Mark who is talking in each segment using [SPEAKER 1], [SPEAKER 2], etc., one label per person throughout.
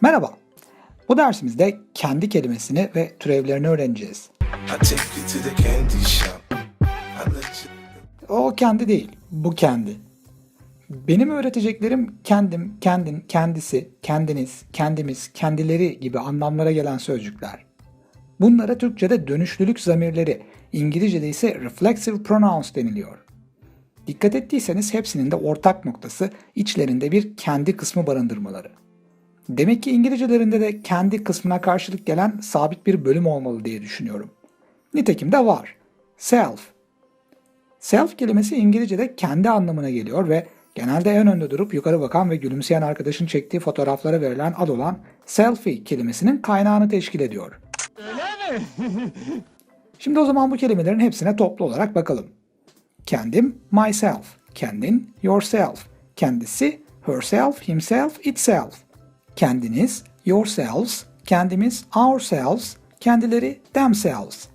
[SPEAKER 1] Merhaba. Bu dersimizde kendi kelimesini ve türevlerini öğreneceğiz. O kendi değil, bu kendi. Benim öğreteceklerim kendim, kendin, kendisi, kendiniz, kendimiz, kendileri gibi anlamlara gelen sözcükler. Bunlara Türkçe'de dönüşlülük zamirleri, İngilizce'de ise reflexive pronouns deniliyor. Dikkat ettiyseniz hepsinin de ortak noktası içlerinde bir kendi kısmı barındırmaları. Demek ki İngilizcelerinde de kendi kısmına karşılık gelen sabit bir bölüm olmalı diye düşünüyorum. Nitekim de var. Self. Self kelimesi İngilizce'de kendi anlamına geliyor ve genelde en önde durup yukarı bakan ve gülümseyen arkadaşın çektiği fotoğraflara verilen ad olan selfie kelimesinin kaynağını teşkil ediyor. Şimdi o zaman bu kelimelerin hepsine toplu olarak bakalım. Kendim, myself. Kendin, yourself. Kendisi, herself, himself, itself. Kendiniz, yourselves. Kendimiz, ourselves. Kendileri, themselves.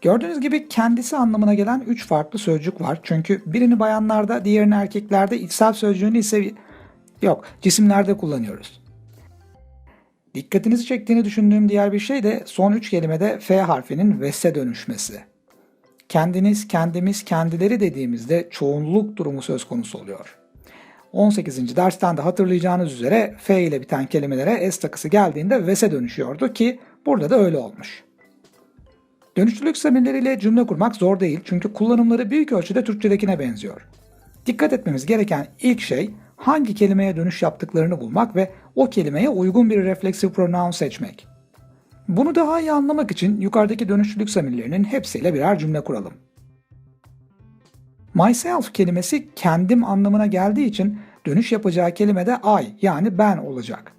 [SPEAKER 1] Gördüğünüz gibi kendisi anlamına gelen 3 farklı sözcük var. Çünkü birini bayanlarda, diğerini erkeklerde, içsel sözcüğünü ise yok, cisimlerde kullanıyoruz. Dikkatinizi çektiğini düşündüğüm diğer bir şey de son 3 kelimede F harfinin vese dönüşmesi. Kendiniz, kendimiz, kendileri dediğimizde çoğunluk durumu söz konusu oluyor. 18. dersten de hatırlayacağınız üzere F ile biten kelimelere S takısı geldiğinde vese dönüşüyordu ki burada da öyle olmuş. Dönüşlülük zamirleriyle cümle kurmak zor değil çünkü kullanımları büyük ölçüde Türkçedekine benziyor. Dikkat etmemiz gereken ilk şey hangi kelimeye dönüş yaptıklarını bulmak ve o kelimeye uygun bir refleksif pronoun seçmek. Bunu daha iyi anlamak için yukarıdaki dönüşlülük zamirlerinin hepsiyle birer cümle kuralım. Myself kelimesi kendim anlamına geldiği için dönüş yapacağı kelime de I yani ben olacak.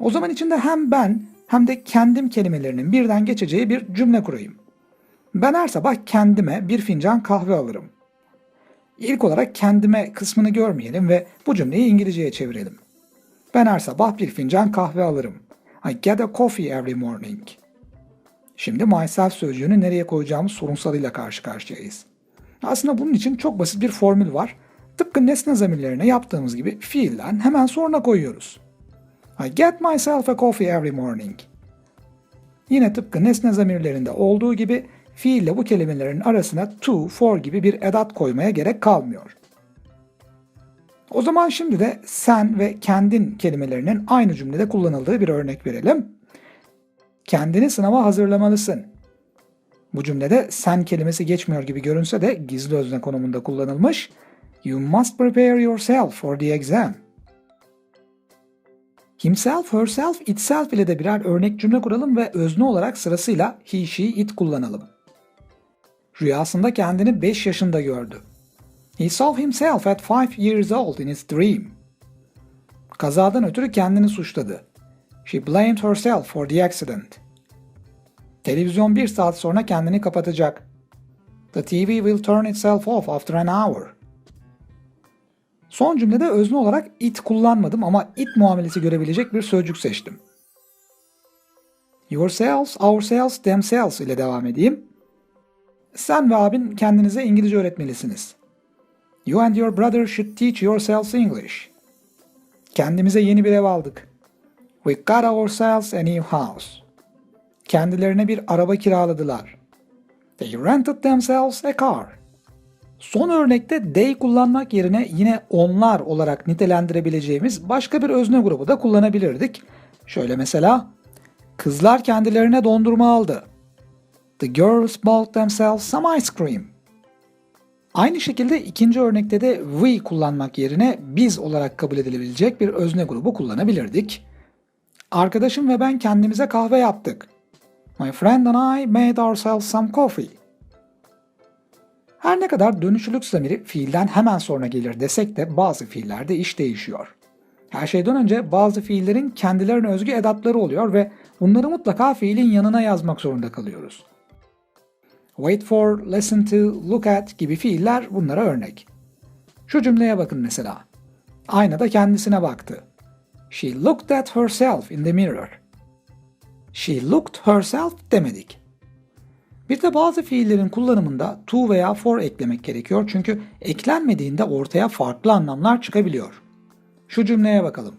[SPEAKER 1] O zaman içinde hem ben hem de kendim kelimelerinin birden geçeceği bir cümle kurayım. Ben her sabah kendime bir fincan kahve alırım. İlk olarak kendime kısmını görmeyelim ve bu cümleyi İngilizceye çevirelim. Ben her sabah bir fincan kahve alırım. I get a coffee every morning. Şimdi myself sözcüğünü nereye koyacağımız sorunsalıyla karşı karşıyayız. Aslında bunun için çok basit bir formül var. Tıpkı nesne zamirlerine yaptığımız gibi fiilden hemen sonra koyuyoruz. I get myself a coffee every morning. Yine tıpkı nesne zamirlerinde olduğu gibi fiille bu kelimelerin arasına to, for gibi bir edat koymaya gerek kalmıyor. O zaman şimdi de sen ve kendin kelimelerinin aynı cümlede kullanıldığı bir örnek verelim. Kendini sınava hazırlamalısın. Bu cümlede sen kelimesi geçmiyor gibi görünse de gizli özne konumunda kullanılmış. You must prepare yourself for the exam. Himself, herself, itself ile de birer örnek cümle kuralım ve özne olarak sırasıyla he, she, it kullanalım. Rüyasında kendini 5 yaşında gördü. He saw himself at 5 years old in his dream. Kazadan ötürü kendini suçladı. She blamed herself for the accident. Televizyon bir saat sonra kendini kapatacak. The TV will turn itself off after an hour. Son cümlede özne olarak it kullanmadım ama it muamelesi görebilecek bir sözcük seçtim. Yourselves, ourselves, themselves ile devam edeyim. Sen ve abin kendinize İngilizce öğretmelisiniz. You and your brother should teach yourselves English. Kendimize yeni bir ev aldık. We got ourselves a new house. Kendilerine bir araba kiraladılar. They rented themselves a car. Son örnekte they kullanmak yerine yine onlar olarak nitelendirebileceğimiz başka bir özne grubu da kullanabilirdik. Şöyle mesela, kızlar kendilerine dondurma aldı. The girls bought themselves some ice cream. Aynı şekilde ikinci örnekte de we kullanmak yerine biz olarak kabul edilebilecek bir özne grubu kullanabilirdik. Arkadaşım ve ben kendimize kahve yaptık. My friend and I made ourselves some coffee. Her ne kadar dönüşlülük zamiri fiilden hemen sonra gelir desek de bazı fiillerde iş değişiyor. Her şeyden önce bazı fiillerin kendilerine özgü edatları oluyor ve bunları mutlaka fiilin yanına yazmak zorunda kalıyoruz. Wait for, listen to, look at gibi fiiller bunlara örnek. Şu cümleye bakın mesela. Aynada kendisine baktı. She looked at herself in the mirror. She looked herself demedik. Bir de bazı fiillerin kullanımında to veya for eklemek gerekiyor çünkü eklenmediğinde ortaya farklı anlamlar çıkabiliyor. Şu cümleye bakalım.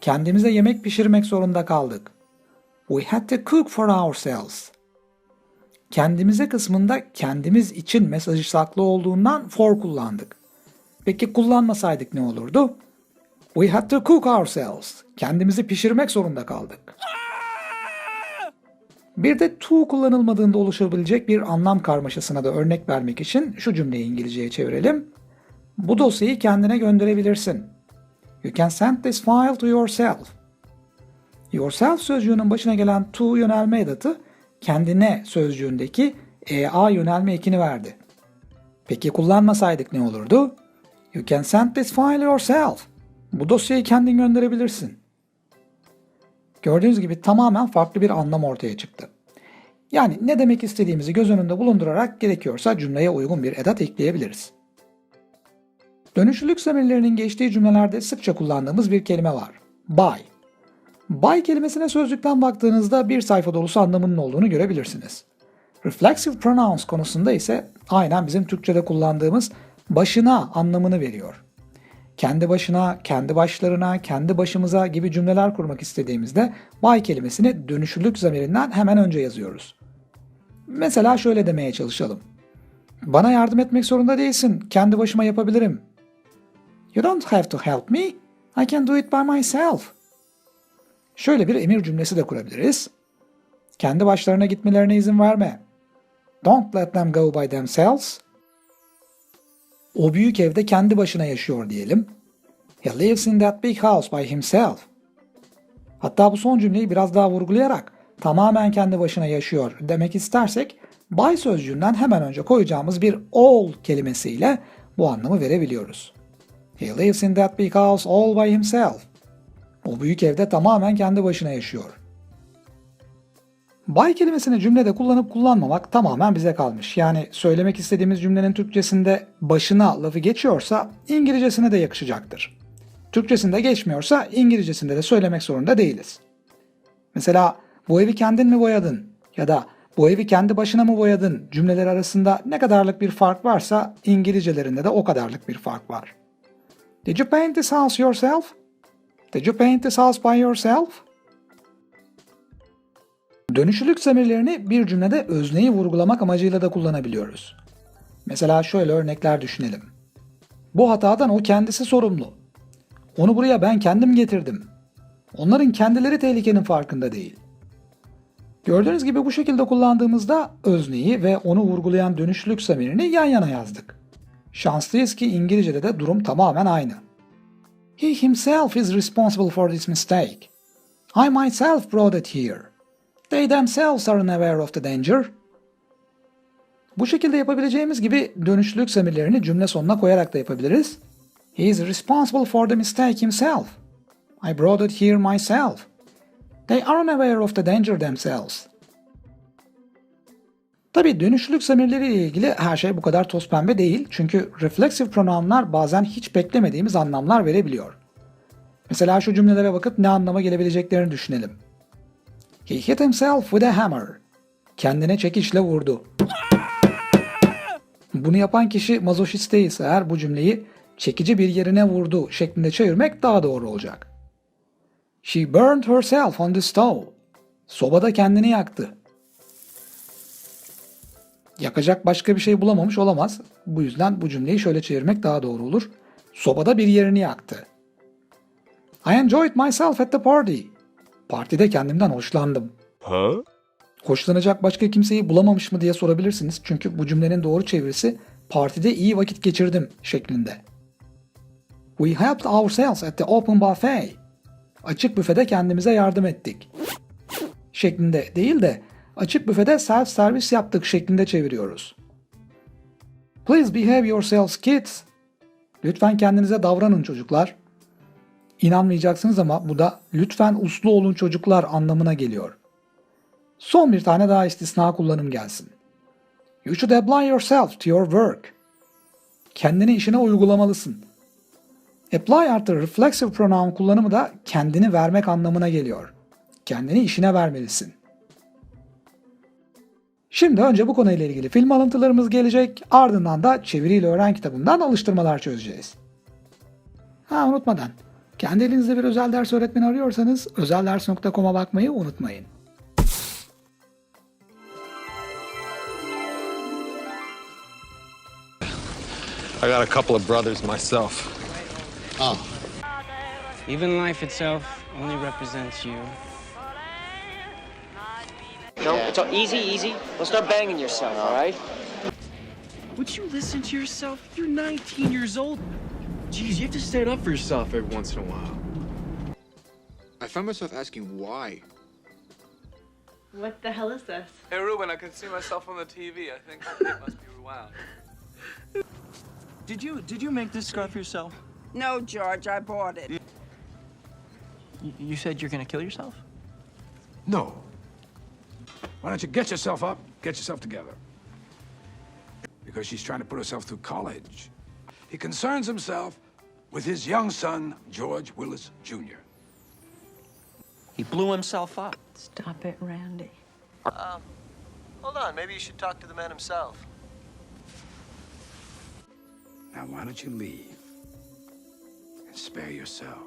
[SPEAKER 1] Kendimize yemek pişirmek zorunda kaldık. We had to cook for ourselves. Kendimize kısmında kendimiz için mesajı saklı olduğundan for kullandık. Peki kullanmasaydık ne olurdu? We had to cook ourselves. Kendimizi pişirmek zorunda kaldık. Bir de to kullanılmadığında oluşabilecek bir anlam karmaşasına da örnek vermek için şu cümleyi İngilizceye çevirelim. Bu dosyayı kendine gönderebilirsin. You can send this file to yourself. Yourself sözcüğünün başına gelen to yönelme edatı kendine sözcüğündeki ea yönelme ekini verdi. Peki kullanmasaydık ne olurdu? You can send this file yourself. Bu dosyayı kendin gönderebilirsin. Gördüğünüz gibi tamamen farklı bir anlam ortaya çıktı. Yani ne demek istediğimizi göz önünde bulundurarak gerekiyorsa cümleye uygun bir edat ekleyebiliriz. Dönüşlülük zamirlerinin geçtiği cümlelerde sıkça kullandığımız bir kelime var. By. By kelimesine sözlükten baktığınızda bir sayfa dolusu anlamının olduğunu görebilirsiniz. Reflexive pronouns konusunda ise aynen bizim Türkçe'de kullandığımız başına anlamını veriyor. Kendi başına, kendi başlarına, kendi başımıza gibi cümleler kurmak istediğimizde by kelimesini dönüşlülük zamirinden hemen önce yazıyoruz. Mesela şöyle demeye çalışalım. Bana yardım etmek zorunda değilsin. Kendi başıma yapabilirim. You don't have to help me. I can do it by myself. Şöyle bir emir cümlesi de kurabiliriz. Kendi başlarına gitmelerine izin verme. Don't let them go by themselves. O büyük evde kendi başına yaşıyor diyelim. He lives in that big house by himself. Hatta bu son cümleyi biraz daha vurgulayarak tamamen kendi başına yaşıyor demek istersek by sözcüğünden hemen önce koyacağımız bir all kelimesiyle bu anlamı verebiliyoruz. He lives in that big house all by himself. O büyük evde tamamen kendi başına yaşıyor. By kelimesini cümlede kullanıp kullanmamak tamamen bize kalmış. Yani söylemek istediğimiz cümlenin Türkçesinde başına lafı geçiyorsa İngilizcesine de yakışacaktır. Türkçesinde geçmiyorsa İngilizcesinde de söylemek zorunda değiliz. Mesela bu evi kendin mi boyadın ya da bu evi kendi başına mı boyadın cümleler arasında ne kadarlık bir fark varsa İngilizcelerinde de o kadarlık bir fark var. Did you paint this house yourself? Did you paint this house by yourself? Dönüşlülük zamirlerini bir cümlede özneyi vurgulamak amacıyla da kullanabiliyoruz. Mesela şöyle örnekler düşünelim. Bu hatadan o kendisi sorumlu. Onu buraya ben kendim getirdim. Onların kendileri tehlikenin farkında değil. Gördüğünüz gibi bu şekilde kullandığımızda özneyi ve onu vurgulayan dönüşlülük zamirini yan yana yazdık. Şanslıyız ki İngilizce'de de durum tamamen aynı. He himself is responsible for this mistake. I myself brought it here. They themselves are unaware of the danger. Bu şekilde yapabileceğimiz gibi dönüşlülük zamirlerini cümle sonuna koyarak da yapabiliriz. He is responsible for the mistake himself. I brought it here myself. They are unaware of the danger themselves. Tabi dönüşlülük zamirleri ile ilgili her şey bu kadar toz pembe değil. Çünkü reflexive pronounlar bazen hiç beklemediğimiz anlamlar verebiliyor. Mesela şu cümlelere bakıp ne anlama gelebileceklerini düşünelim. He hit himself with a hammer. Kendine çekişle vurdu. Bunu yapan kişi mazoşist değilse eğer bu cümleyi çekici bir yerine vurdu şeklinde çevirmek daha doğru olacak. She burned herself on the stove. Sobada kendini yaktı. Yakacak başka bir şey bulamamış olamaz. Bu yüzden bu cümleyi şöyle çevirmek daha doğru olur. Sobada bir yerini yaktı. I enjoyed myself at the party. Partide kendimden hoşlandım.
[SPEAKER 2] Huh?
[SPEAKER 1] Hoşlanacak başka kimseyi bulamamış mı diye sorabilirsiniz. Çünkü bu cümlenin doğru çevirisi partide iyi vakit geçirdim şeklinde. We helped ourselves at the open buffet. Açık büfede kendimize yardım ettik. Şeklinde değil de açık büfede self servis yaptık şeklinde çeviriyoruz. Please behave yourselves kids. Lütfen kendinize davranın çocuklar. İnanmayacaksınız ama bu da lütfen uslu olun çocuklar anlamına geliyor. Son bir tane daha istisna kullanım gelsin. You should apply yourself to your work. Kendini işine uygulamalısın. Apply artı reflexive pronoun kullanımı da kendini vermek anlamına geliyor. Kendini işine vermelisin. Şimdi önce bu konuyla ilgili film alıntılarımız gelecek, ardından da Çeviriyle Öğren kitabından alıştırmalar çözeceğiz. Ha unutmadan, Kendi elinizde bir özel ders öğretmeni arıyorsanız özelders.com'a bakmayı unutmayın.
[SPEAKER 2] I got a couple of brothers myself.
[SPEAKER 3] Even life itself only represents you.
[SPEAKER 4] No, it's all easy, easy. Don't start banging yourself, all right?
[SPEAKER 5] Would you listen to yourself? You're 19 years old. Jeez, you have to stand up for yourself every once in a while.
[SPEAKER 6] I find myself asking why.
[SPEAKER 7] What the hell is this?
[SPEAKER 8] Hey Ruben, I can see myself on the TV. I think it must be rewound.
[SPEAKER 5] Did you did you make this scarf yourself?
[SPEAKER 7] No, George, I bought it.
[SPEAKER 5] Y- you said you're gonna kill yourself?
[SPEAKER 9] No. Why don't you get yourself up, get yourself together? Because she's trying to put herself through college. He concerns himself with his young son, George Willis Jr.
[SPEAKER 5] He blew himself up.
[SPEAKER 7] Stop it, Randy.
[SPEAKER 4] Um, hold on, maybe you should talk to the man himself.
[SPEAKER 9] Now, why don't you leave and spare yourself?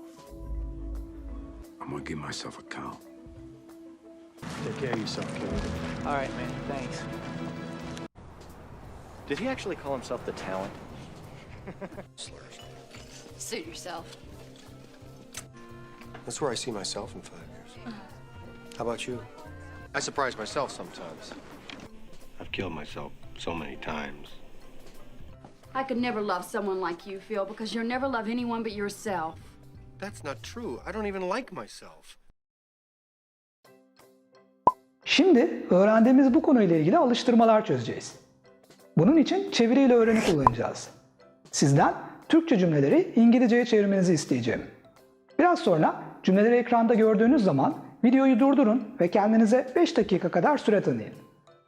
[SPEAKER 9] I'm gonna give myself a count.
[SPEAKER 5] Take care of yourself, kid. All right, man. Thanks.
[SPEAKER 4] Did he actually call himself the talent?
[SPEAKER 7] Suit yourself.
[SPEAKER 6] That's where I see myself in five years. How about you? I surprise myself sometimes.
[SPEAKER 2] I've killed myself so many times.
[SPEAKER 7] I could never love someone like you, Phil, because you'll never love anyone but yourself.
[SPEAKER 6] That's not true. I don't even like myself.
[SPEAKER 1] Şimdi öğrendiğimiz bu konuyla ilgili alıştırmalar çözeceğiz. Bunun için çeviriyle öğreni kullanacağız. Sizden Türkçe cümleleri İngilizceye çevirmenizi isteyeceğim. Biraz sonra cümleleri ekranda gördüğünüz zaman videoyu durdurun ve kendinize 5 dakika kadar süre tanıyın.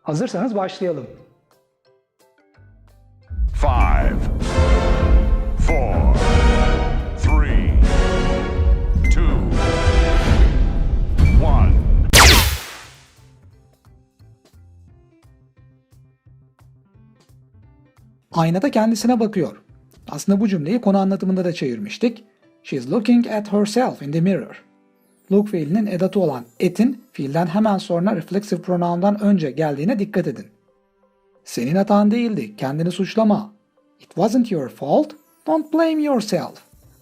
[SPEAKER 1] Hazırsanız başlayalım.
[SPEAKER 9] Five, four, three, two, one.
[SPEAKER 1] Aynada kendisine bakıyor. Aslında bu cümleyi konu anlatımında da çevirmiştik. She is looking at herself in the mirror. Look fiilinin edatı olan at'in fiilden hemen sonra reflexive pronoun'dan önce geldiğine dikkat edin. Senin hatan değildi, kendini suçlama. It wasn't your fault, don't blame yourself.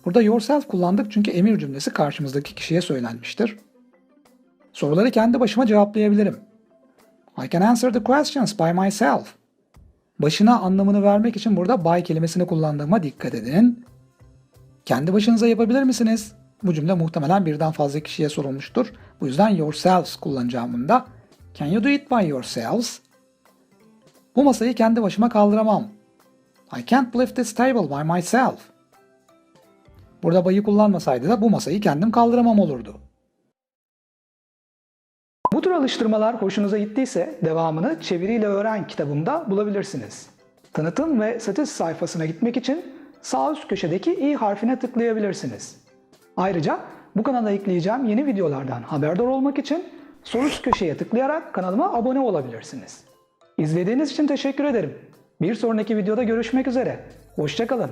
[SPEAKER 1] Burada yourself kullandık çünkü emir cümlesi karşımızdaki kişiye söylenmiştir. Soruları kendi başıma cevaplayabilirim. I can answer the questions by myself. Başına anlamını vermek için burada by kelimesini kullandığıma dikkat edin. Kendi başınıza yapabilir misiniz? Bu cümle muhtemelen birden fazla kişiye sorulmuştur. Bu yüzden yourselves kullanacağım bunda. Can you do it by yourselves? Bu masayı kendi başıma kaldıramam. I can't lift this table by myself. Burada bayı kullanmasaydı da bu masayı kendim kaldıramam olurdu. Bu tür alıştırmalar hoşunuza gittiyse devamını Çeviriyle Öğren kitabımda bulabilirsiniz. Tanıtım ve satış sayfasına gitmek için sağ üst köşedeki i harfine tıklayabilirsiniz. Ayrıca bu kanala ekleyeceğim yeni videolardan haberdar olmak için sol üst köşeye tıklayarak kanalıma abone olabilirsiniz. İzlediğiniz için teşekkür ederim. Bir sonraki videoda görüşmek üzere. Hoşçakalın.